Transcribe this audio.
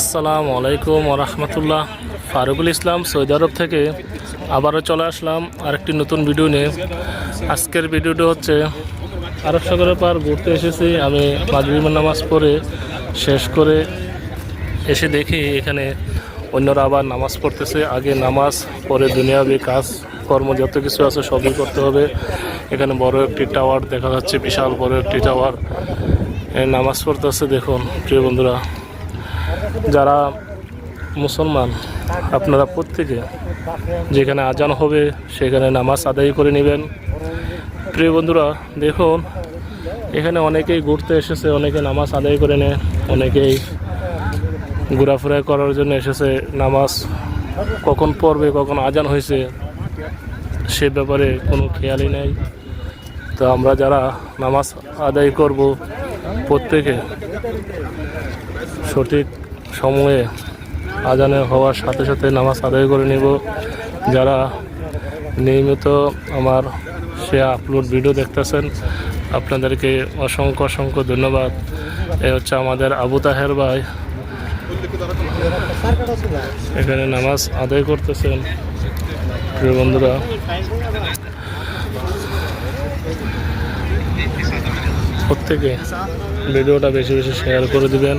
আসসালামু আলাইকুম রহমতুল্লাহ। ফারুকুল ইসলাম, সৌদি আরব থেকে আবারও চলে আসলাম আরেকটি নতুন ভিডিও নিয়ে। আজকের ভিডিওটা হচ্ছে, আরব সাগরের পার ঘুরতে এসেছি। আমি মাগরিবের নামাজ পড়ে শেষ করে এসে দেখি এখানে অন্যরা আবার নামাজ পড়তেছে। আগে নামাজ, পরে দুনিয়াবি কাজ, কর্ম যত কিছু আছে সবই করতে হবে। এখানে বড় একটি টাওয়ার দেখা যাচ্ছে, বিশাল বড় একটি টাওয়ার। নামাজ পড়তেছে, দেখুন, প্রিয় বন্ধুরা। যারা মুসলমান, আপনারা প্রত্যেকে যেখানে আজান হবে সেখানে নামাজ আদায় করে নেবেন। প্রিয় বন্ধুরা, দেখুন, এখানে অনেকেই ঘুরতে এসেছে, অনেকে নামাজ আদায় করে নেয়, অনেকেই ঘোরাফেরা করার জন্য এসেছে। নামাজ কখন পড়বে, কখন আজান হয়েছে, সে ব্যাপারে কোনো খেয়ালই নেই। তো আমরা যারা নামাজ আদায় করব, প্রত্যেকে সঠিক সময়ে আজানে হওয়ার সাথে সাথে নামাজ আদায় করে নেব। যারা নিয়মিত আমার সে আপলোড ভিডিও দেখতেছেন, আপনাদেরকে অসংখ্য অসংখ্য ধন্যবাদ। এ হচ্ছে আমাদের আবু তাহের ভাই। এখানে নামাজ আদায় করতেছেন। প্রিয় বন্ধুরা, প্রত্যেকে ভিডিওটা বেশি বেশি শেয়ার করে দিবেন।